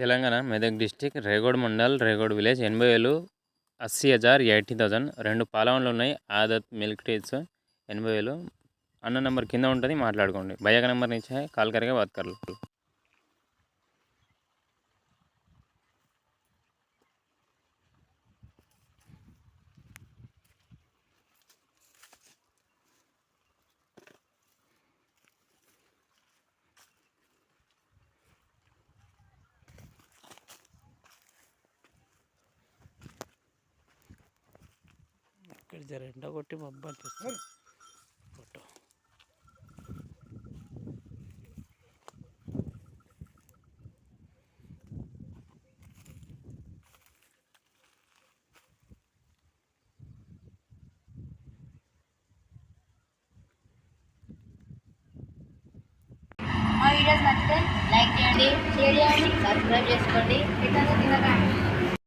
Telangana Medak district Regode mandal Regode village ఎనభై వేలు అస్సీ హజార్ eighty thousand. రెండు పాలవన్లు ఉన్నాయి. ఆదత్ మిల్క్ టీస్ ఎనభై వేలు అన్న నెంబర్ కింద ఉంటుంది. మాట్లాడుకోండి. భయ్యాక నెంబర్ నుంచి కాల్ కరిగే బాత్ కర్లు. ఇక్కడ జర ఎండ కొట్టి మబ్బు అనిపిస్తుంది ఫోటో వీడియోస్ నచ్చితే లైక్ చేయండి షేర్ చేయండి సబ్స్క్రైబ్ చేసుకోండి. ఇతను తినకండి.